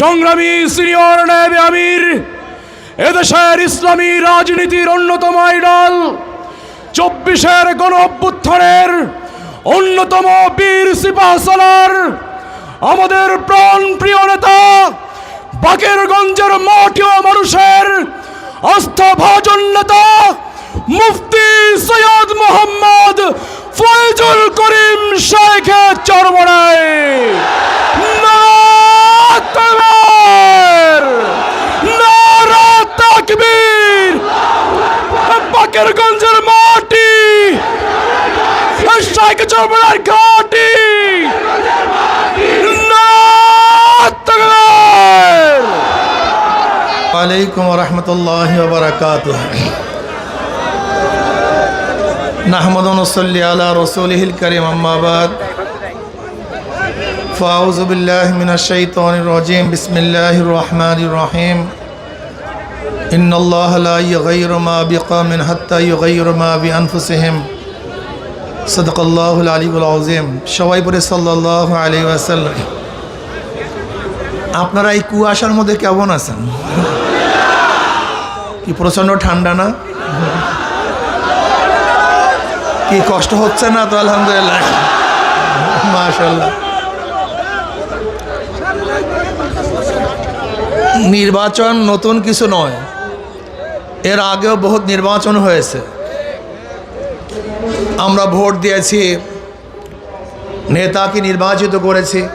সংগ্রামী সিনিয়র নেবে আমির, এদেশের ইসলামী রাজনীতির অন্যতম আইডল, চব্বিশের গণ অভ্যুত্থানের অন্যতম বীর সিপাহসালার আমাদের প্রাণ প্রিয় নেতা, বাকেরগঞ্জের মাটিও মানুষের আস্থা ভাজন নেতা, মুফতি সৈয়দ মোহাম্মদ ফয়জুল করিম শেখের চরমনায়। عليكم ورحمة الله وبركاته نحمد ونصلي على رسوله الكريم أما بعد فأعوذ بالله من الشيطان الرجيم بسم الله الرحمن الرحيم إن الله لا يغير ما بقوم حتى يغير ما بأنفسهم صدق الله العلي العظيم সবাই পরে সাল্লাল্লাহু আলাইহি ওয়াসাল্লাম আপনারা এই কুয়াশার মধ্যে কেমন আছেন কি প্রচণ্ড ঠান্ডা না? কি কষ্ট হচ্ছে না তো, আলহামদুলিল্লাহ। মাশাল্লাহ নির্বাচন নতুন কিছু নয়। এর আগেও বহুত নির্বাচন হয়েছে। আমরা ভোট দিয়েছি। নেতাকে নির্বাচিত করেছি।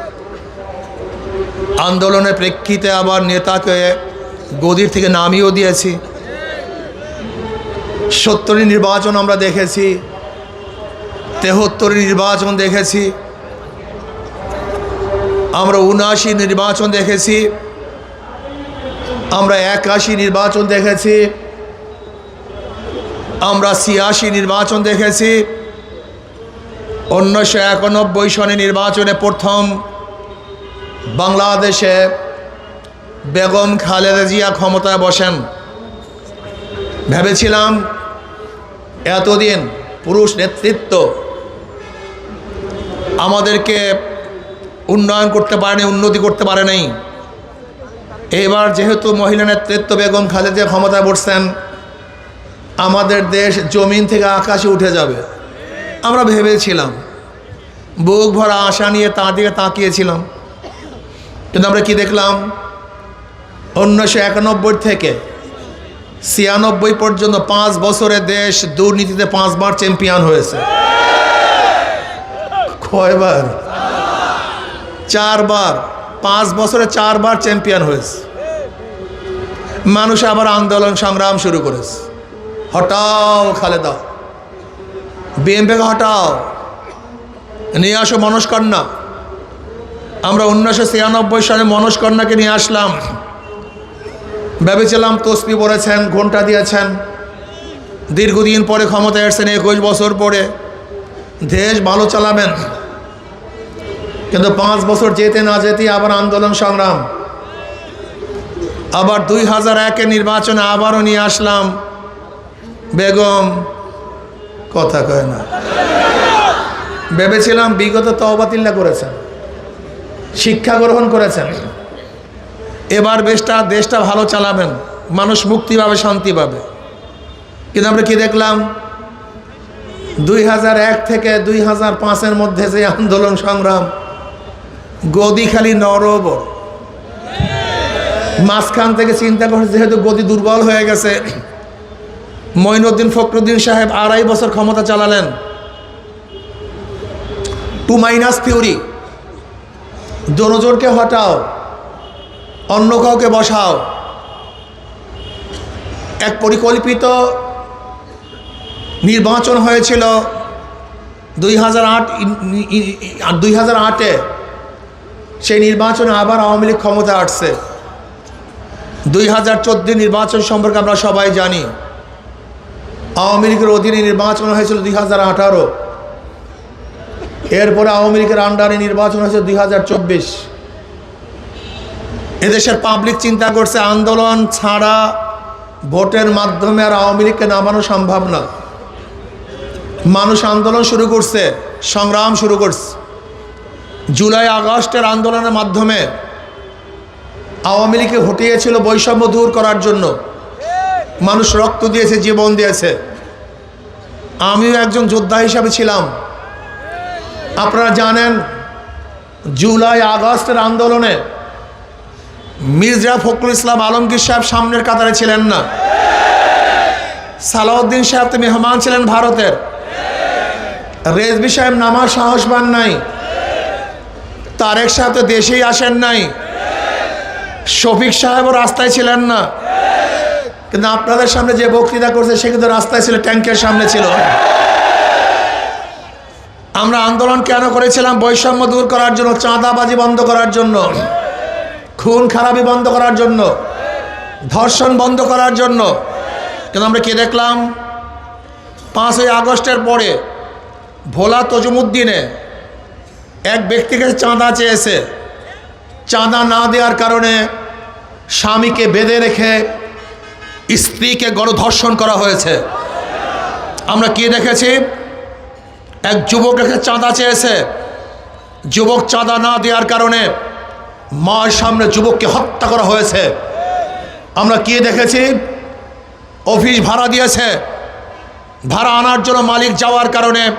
আন্দোলনের প্রেক্ষিতে আবার নেতাকে গদির থেকে নামিয়েও দিয়েছি। সত্তরই নির্বাচন আমরা দেখেছি তেহত্তরের নির্বাচন দেখেছি, আমরা উনআশি নির্বাচন দেখেছি, আমরা একাশি নির্বাচন দেখেছি, আমরা ছিয়াশি নির্বাচন দেখেছি, উনিশশো একানব্বই সনে নির্বাচনে প্রথম বাংলাদেশে বেগম খালেদা জিয়া ক্ষমতায় বসেন। ভেবেছিলাম এতদিন পুরুষ নেতৃত্ব আমাদেরকে উন্নয়ন করতে পারেনি, উন্নতি করতে পারে নাই। এবার যেহেতু মহিলা নেতৃত্ব বেগম খালেদা ক্ষমতায় বসছেন, আমাদের দেশ জমিন থেকে আকাশে উঠে যাবে। আমরা ভেবেছিলাম, বুক ভরা আশা নিয়ে তার দিকে তাকিয়েছিলাম। কিন্তু আমরা কি দেখলাম? উনিশশো একানব্বই থেকে ছিয়ানব্বই পর্যন্ত পাঁচ বছরে দেশ দুর্নীতিতে পাঁচবার চ্যাম্পিয়ন হয়েছে। কয়বার? চারবার। পাঁচ বছরে চারবার চ্যাম্পিয়ন হয়েছে। মানুষ আবার আন্দোলন সংগ্রাম শুরু করেছে। হটাও খালেদা। বিএমপিকে হটাও। নিয়ে আসো মনস্কন্যা আমরা উনিশশো ছিয়ানব্বই সালে মনস্কন্যাকে নিয়ে আসলাম। ভেবেছিলাম তসবি পড়েছেন, ঘণ্টা দিয়েছেন। দীর্ঘদিন পরে ক্ষমতায় এসছেন একুশ বছর পরে। দেশ ভালো চালাবেন। কিন্তু পাঁচ বছর যেতে না যেতে আবার আন্দোলন সংগ্রাম। আবার দুই হাজার একে নির্বাচনে আবারও নিয়ে আসলাম। বেগম, কথা কয় না। ভেবেছিলাম বিগত তহবাতিল্লা করেছেন। শিক্ষা গ্রহণ করেছেন। এবার বেশটা দেশটা ভালো চালাবেন, মানুষ মুক্তি পাবে, শান্তি পাবে। কিন্তু আমরা কি দেখলাম? দুই থেকে দুই হাজার মধ্যে যে আন্দোলন সংগ্রাম, গদি খালি নরবর। মাঝখান থেকে চিন্তা করছে, যেহেতু গদি দুর্বল হয়ে গেছে মঈনুদ্দিন ফখরুদ্দিন সাহেব আড়াই বছর ক্ষমতা চালালেন। Two minus theory. জনজোরকে হটাও। অন্য কাউকে বসাও। এক পরিকল্পিত নির্বাচন হয়েছিল দুই হাজার আট দুই হাজার আটে। সেই নির্বাচনে আবার আওয়ামী লীগ ক্ষমতা আসছে। দুই হাজার চোদ্দ নির্বাচন সম্পর্কে আমরা সবাই জানি। আওয়ামী লীগের অধীনে নির্বাচন হয়েছিল দুই হাজার আঠারো। এরপরে আওয়ামী লীগের আন্ডারে নির্বাচন হয়েছে দুই হাজার চব্বিশ। এদেশের পাবলিক চিন্তা করছে, আন্দোলন ছাড়া ভোটের মাধ্যমে আর আওয়ামী লীগকে নামানো সম্ভব না। মানুষ আন্দোলন শুরু করছে, সংগ্রাম শুরু করছে। জুলাই, আগস্টের আন্দোলনের মাধ্যমে আওয়ামী লীগকে হটিয়েছিল বৈষম্য দূর করার জন্য। মানুষ রক্ত দিয়েছে, জীবন দিয়েছে। আমিও একজন যোদ্ধা হিসাবে ছিলাম। আপনারা জানেন, জুলাই, আগস্টের আন্দোলনে মির্জা ফখরুল ইসলাম আলমগীর সাহেব সামনের কাতারে ছিলেন না। সালাউদ্দিন সাহেব তো মেহমান ছিলেন ভারতের। রেজবি সাহেব নামার সাহস পান নাই। তারেক সাহেব তো দেশেই আসেন নাই। শফিক সাহেবও রাস্তায় ছিলেন না। কিন্তু আপনাদের সামনে যে বক্তৃতা করছে, সে কিন্তু রাস্তায় ছিল ট্যাঙ্কের সামনে ছিল। আমরা আন্দোলন কেন করেছিলাম? বৈষম্য দূর করার জন্য, চাঁদাবাজি বন্ধ করার জন্য। খুন খারাপি বন্ধ করার জন্য, ধর্ষণ বন্ধ করার জন্য। কিন্তু আমরা কে দেখলাম? পাঁচই আগস্টের পরে ভোলা তজুমুদ্দিনে এক ব্যক্তিকে চাঁদা চেয়েছে। চাঁদা না দেওয়ার কারণে স্বামীকে বেঁধে রেখে স্ত্রীকে গণধর্ষণ করা হয়েছে। আমরা কি দেখেছি? এক যুবক রেখে চাঁদা চেয়েছে। যুবক চাঁদা না দেওয়ার কারণে মার সামনে যুবককে হত্যা করা হয়েছে। আমরা কি দেখেছি? অফিস ভাড়া দিয়েছে। ভাড়া আনার জন্য মালিক যাওয়ার কারণে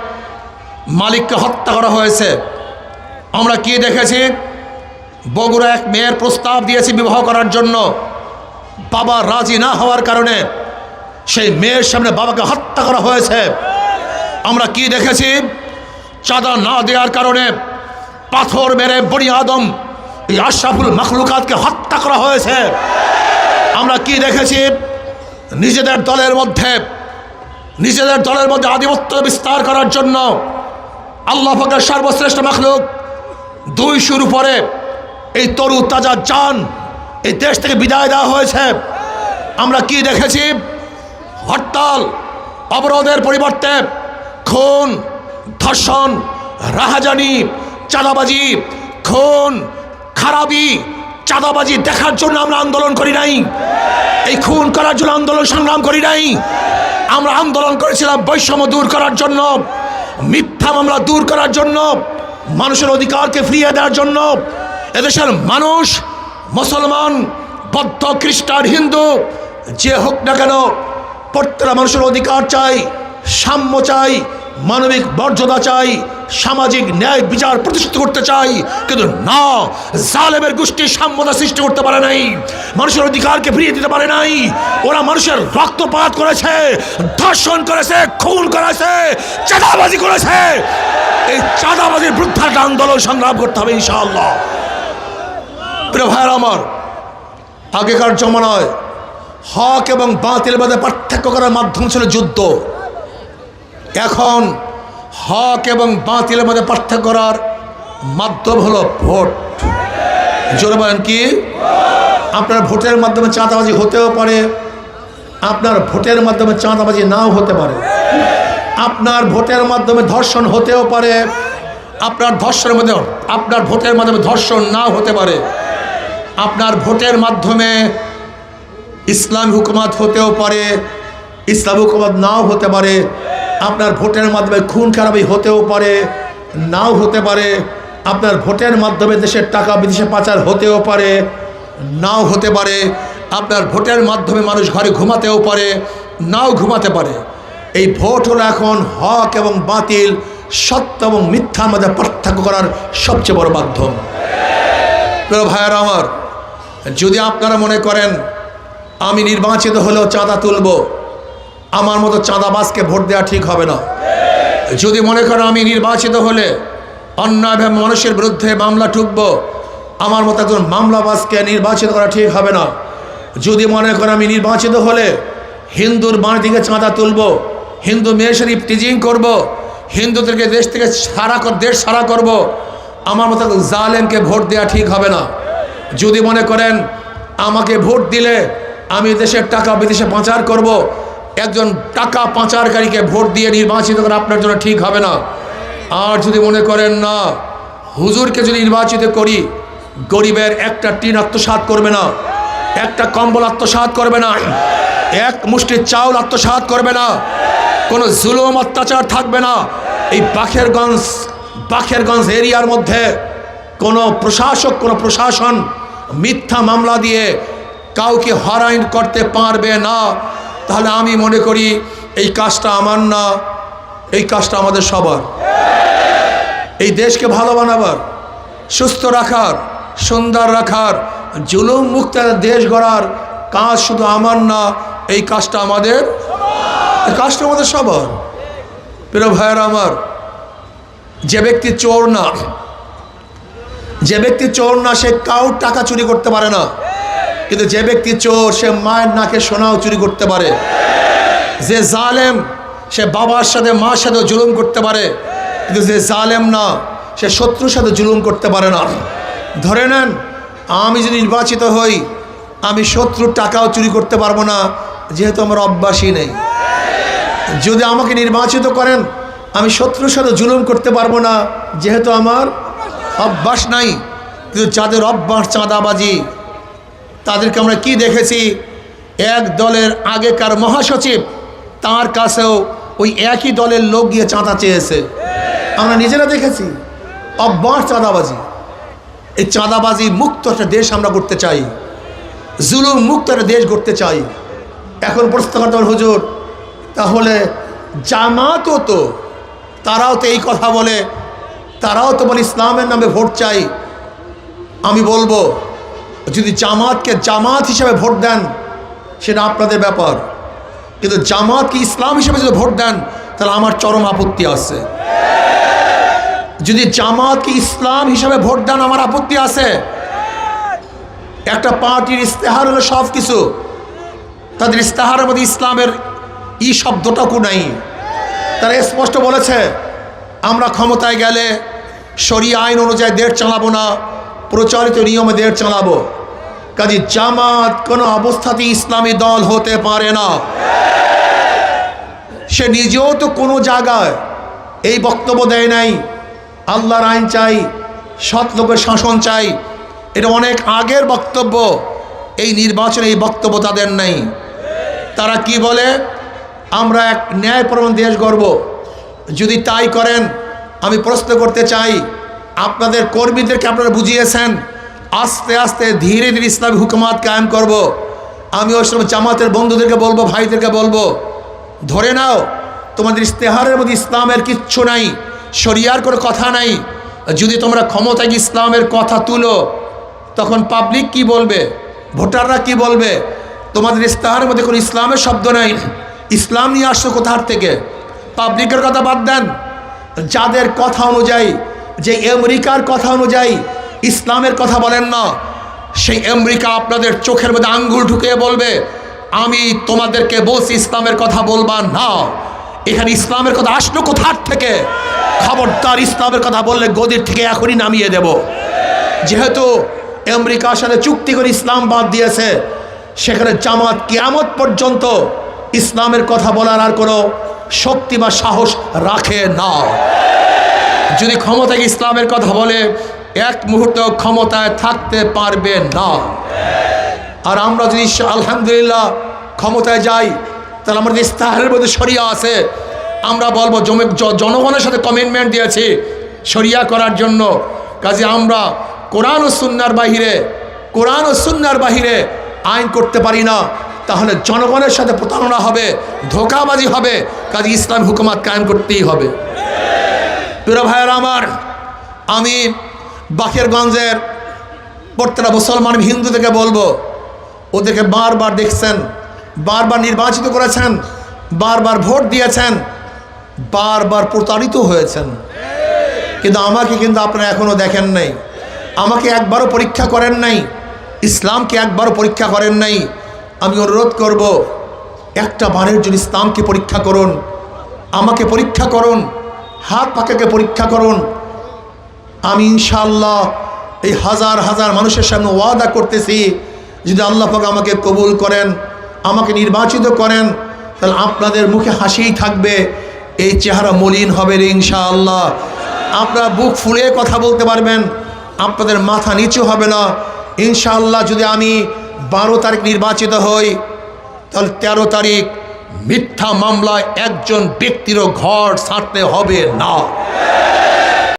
মালিককে হত্যা করা হয়েছে। আমরা কি দেখেছি? বগুড়া এক মেয়ের প্রস্তাব দিয়েছে বিবাহ করার জন্য। বাবা রাজি না হওয়ার কারণে সেই মেয়ের সামনে বাবাকে হত্যা করা হয়েছে। আমরা কি দেখেছি? চাঁদা না দেওয়ার কারণে পাথর মেরে বড়ি আদম এই আশরাফুল মখলুকাতকে হত্যা করা হয়েছে। আমরা কি দেখেছি? নিজেদের দলের মধ্যে, নিজেদের দলের মধ্যে আধিপত্য বিস্তার করার জন্য আল্লাহ ফকের সর্বশ্রেষ্ঠ মখলুক দুই শুরু পরে এই তরু তাজা যান এই দেশ থেকে বিদায় দেওয়া হয়েছে। আমরা কি দেখেছি? হরতাল, অবরোধের পরিবর্তে খুন, ধর্ষণ, রাহাজানি চালাবাজি খুন খারাপি চাঁদাবাজি দেখার জন্য আমরা আন্দোলন করি নাই। এই খুন করার জন্য আন্দোলন সংগ্রাম করি নাই। আমরা আন্দোলন করেছিলাম বৈষম্য দূর করার জন্য, মিথ্যা মামলা দূর করার জন্য, মানুষের অধিকারকে ফিরিয়ে দেওয়ার জন্য। এদেশের মানুষ, মুসলমান, বৌদ্ধ, খ্রিস্টান, হিন্দু, যে হোক না কেন, প্রত্যেকটা মানুষের অধিকার চাই, সাম্য চাই, মানবিক মর্যাদা চাই সামাজিক ন্যায় বিচার প্রতিষ্ঠিত করতে চাই, কিন্তু না, জালেমের গোষ্ঠীর সাম্যতা সৃষ্টি করতে পারে নাই, মানুষের অধিকারকে ফিরিয়ে দিতে পারে নাই, ওরা মানুষের রক্তপাত করেছে, ধর্ষণ করেছে, খুন করেছে, চাঁদাবাজি করেছে। এই চাঁদাবাজির একটা আন্দোলন সংগ্রাম করতে হবে ইনশাআল্লাহ। প্রিয় ভাইয়ের আমার, আগেকার জমানায় হক এবং বাতিল মধ্যে পার্থক্য করার মাধ্যম ছিল যুদ্ধ। এখন হক এবং বাতিলের মধ্যে পার্থক্য করার মাধ্যম হলো ভোট। জোরে বলেন কি? আপনার ভোটের মাধ্যমে চাঁদাবাজি হতেও পারে, আপনার ভোটের মাধ্যমে চাঁদাবাজি নাও হতে পারে। আপনার ভোটের মাধ্যমে ধর্ষণ হতেও পারে, আপনার ধর্ষণের মধ্যে, আপনার ভোটের মাধ্যমে ধর্ষণ নাও হতে পারে। আপনার ভোটের মাধ্যমে ইসলাম হুকুমাত হতেও পারে, ইসলাম হুকুমাত নাও হতে পারে। আপনার ভোটের মাধ্যমে খুন খারাপি হতেও পারে, নাও হতে পারে, আপনার ভোটের মাধ্যমে দেশের টাকা বিদেশে পাচার হতেও পারে, নাও হতে পারে, আপনার ভোটের মাধ্যমে মানুষ ঘরে ঘুমাতেও পারে, নাও ঘুমাতে পারে। এই ভোট হলো এখন হক এবং বাতিল, সত্য এবং মিথ্যার মধ্যে পার্থক্য করার সবচেয়ে বড় মাধ্যম। ভাইয়েরা আমার, যদি আপনারা মনে করেন, আমি নির্বাচিত হলেও চাঁদা তুলব আমার মতো চাঁদাবাসকে ভোট দেওয়া ঠিক হবে না। যদি মনে করেন আমি নির্বাচিত হলে অন্যায়ভাবে মানুষের বিরুদ্ধে মামলা ঠুকবো, আমার মতো একজন মামলাবাসকে নির্বাচিত করা ঠিক হবে না। যদি মনে করেন আমি নির্বাচিত হলে হিন্দুর বাড়ি থেকে চাঁদা তুলব, হিন্দু মেয়ের সাথে টিজিং করব, হিন্দুদেরকে দেশ থেকে সারা কর- দেশ সারা করব, আমার মতো জালেমকে ভোট দেওয়া ঠিক হবে না। যদি মনে করেন আমাকে ভোট দিলে আমি দেশের টাকা বিদেশে পাচার করব একজন টাকা পাচারকারীকে ভোট দিয়ে নির্বাচিত করা আপনার জন্য ঠিক হবে না। আর যদি মনে করেন না, হুজুরকে যদি নির্বাচিত করি, গরিবের একটা টিন আত্মসাৎ করবে না, একটা কম্বল আত্মসাৎ করবে না, এক মুষ্টি চাউল আত্মসাৎ করবে না, কোনো জুলুম অত্যাচার থাকবে না, এই বাখেরগঞ্জ বাখেরগঞ্জ এরিয়ার মধ্যে কোনো প্রশাসক, কোনো প্রশাসন মিথ্যা মামলা দিয়ে কাউকে হরাইন করতে পারবে না। তাহলে আমি মনে করি এই কাজটা আমার না, এই কাজটা আমাদের সবার। এই দেশকে ভালো বানাবার, সুস্থ রাখার, সুন্দর রাখার, জুলুম মুক্ত দেশ গড়ার কাজ শুধু আমার না, এই কাজটা আমাদের কাজটা আমাদের সবার। প্রিয় ভাইয়ের আমার, যে ব্যক্তি চোর না, যে ব্যক্তি চোর না, সে কাউর টাকা চুরি করতে পারে না। কিন্তু যে ব্যক্তি চোর, সে মায়ের নাকে সোনাও চুরি করতে পারে। যে জালেম, সে বাবার সাথে, মার সাথে জুলুম করতে পারে। কিন্তু যে জালেম না, সে শত্রুর সাথে জুলুম করতে পারে না। ধরে নেন, আমি যদি নির্বাচিত হই, আমি শত্রুর টাকাও চুরি করতে পারব না, যেহেতু আমার অভ্যাসই নেই। যদি আমাকে নির্বাচিত করেন, আমি শত্রুর সাথে জুলুম করতে পারব না, যেহেতু আমার অভ্যাস নাই। কিন্তু যাদের অভ্যাস চাঁদাবাজি তাদেরকে আমরা কি দেখেছি? এক দলের আগেকার মহাসচিব, তার কাছেও ওই একই দলের লোক গিয়ে চাঁদা চেয়েছে। আমরা নিজেরা দেখেছি অভ্যাস চাঁদাবাজি। এই চাঁদাবাজি মুক্ত একটা দেশ আমরা করতে চাই। জুলুম মুক্ত একটা দেশ করতে চাই। এখন প্রশ্ন করতে হুজুর, তাহলে জামাতও তো, তারাও তো এই কথা বলে, তারাও তো বলে ইসলামের নামে ভোট চাই। আমি বলব যদি জামাতকে জামাত হিসেবে ভোট দেন, সেটা আপনাদের ব্যাপার। কিন্তু জামাতকে ইসলাম হিসেবে যদি ভোট দেন, তাহলে আমার চরম আপত্তি আছে। যদি জামাতকে ইসলাম হিসাবে ভোট দেন, আমার আপত্তি আছে। একটা পার্টির ইস্তেহার হলো সব কিছু তাদের ইস্তেহারের মধ্যে ইসলামের ই শব্দটাকু নাই। তারা স্পষ্ট বলেছে, আমরা ক্ষমতায় গেলে সরি আইন অনুযায়ী দেড় চালাবো না। প্রচলিত নিয়মে দেড় চালাবো। কাজে জামাত কোনো অবস্থাতেই ইসলামী দল হতে পারে না। সে নিজেও তো কোনো জায়গায় এই বক্তব্য দেয় নাই। আল্লাহর আইন চাই, সৎ লোকের শাসন চাই। এটা অনেক আগের বক্তব্য। এই নির্বাচনে এই বক্তব্য তাদের নেই। তারা কি বলে? আমরা এক ন্যায়পরণ দেশ গর্ব যদি তাই করেন, আমি প্রশ্ন করতে চাই আপনাদের কর্মীদেরকে আপনারা বুঝিয়েছেন। আস্তে আস্তে ধীরে ধীরে ইসলামী হুকুমাত কায়েম করব। আমি ওই সময় জামাতের বন্ধুদেরকে বলব, ভাইদেরকে বলব, ধরে নাও, তোমাদের ইস্তেহারের মধ্যে ইসলামের কিচ্ছু নাই, শরিয়ার কোনো কথা নাই। যদি তোমরা ক্ষমতায় ইসলামের কথা তুলো, তখন পাবলিক কি বলবে? ভোটাররা কি বলবে? তোমাদের ইস্তেহারের মধ্যে কোনো ইসলামের শব্দ নাই। ইসলাম নিয়ে আসছো কোথার থেকে? পাবলিকের কথা বাদ দেন। যাদের কথা অনুযায়ী যে আমেরিকার কথা অনুযায়ী ইসলামের কথা বলেন না, সেই আমেরিকা আপনাদের চোখের মধ্যে আঙ্গুল ঢুকিয়ে বলবে, আমি তোমাদেরকে বলছি ইসলামের কথা বলবা না। এখানে ইসলামের কথা আসলো কোথার থেকে? খবরদার ইসলামের কথা বললে গদির থেকে এখনই নামিয়ে দেব। যেহেতু আমেরিকার সাথে চুক্তি করে ইসলাম বাদ দিয়েছে, সেখানে জামাত কিয়ামত পর্যন্ত ইসলামের কথা বলার আর কোনো শক্তি বা সাহস রাখে না। যদি ক্ষমতায় ইসলামের কথা বলে, এক মুহূর্ত ক্ষমতায় থাকতে পারবে না। আর আমরা যদি আলহামদুলিল্লাহ ক্ষমতায় যাই, তাহলে আমাদের ইস্তাহারের মধ্যে সরিয়া আছে। আমরা বলব, জমে- জনগণের সাথে কমিটমেন্ট দিয়েছি সরিয়া করার জন্য। কাজে আমরা কোরআন ও সুন্নার বাহিরে কোরআন ও সুন্নার বাহিরে আইন করতে পারি না। তাহলে জনগণের সাথে প্রতারণা হবে, ধোকাবাজি হবে। কাজে ইসলাম হুকুমাত কায়েম করতেই হবে। প্রিয় ভাইয়ের আমার, আমি বাকেরগঞ্জের প্রত্যেকটা মুসলমান হিন্দু থেকে বলব, ওদেরকে বারবার দেখছেন, বারবার নির্বাচিত করেছেন, বারবার ভোট দিয়েছেন, বারবার প্রতারিত হয়েছেন। কিন্তু আমাকে কিন্তু আপনারা এখনও দেখেন নাই। আমাকে একবারও পরীক্ষা করেন নাই। ইসলামকে একবারও পরীক্ষা করেন নাই। আমি অনুরোধ করব, একটা বারের জন্য ইসলামকে পরীক্ষা করুন। আমাকে পরীক্ষা করুন। হাত পাকাকে পরীক্ষা করুন। আমি ইনশাল্লাহ এই হাজার হাজার মানুষের সামনে ওয়াদা করতেছি, যদি আল্লাহ পাক আমাকে কবুল করেন, আমাকে নির্বাচিত করেন, তাহলে আপনাদের মুখে হাসিই থাকবে, এই চেহারা মলিন হবে রে ইনশাআল্লাহ। আপনারা বুক ফুলে কথা বলতে পারবেন, আপনাদের মাথা নিচু হবে না। ইনশাআল্লাহ যদি আমি বারো তারিখ নির্বাচিত হই, তাহলে তেরো তারিখ মিথ্যা মামলায় একজন ব্যক্তিরও ঘর ছাড়তে হবে না।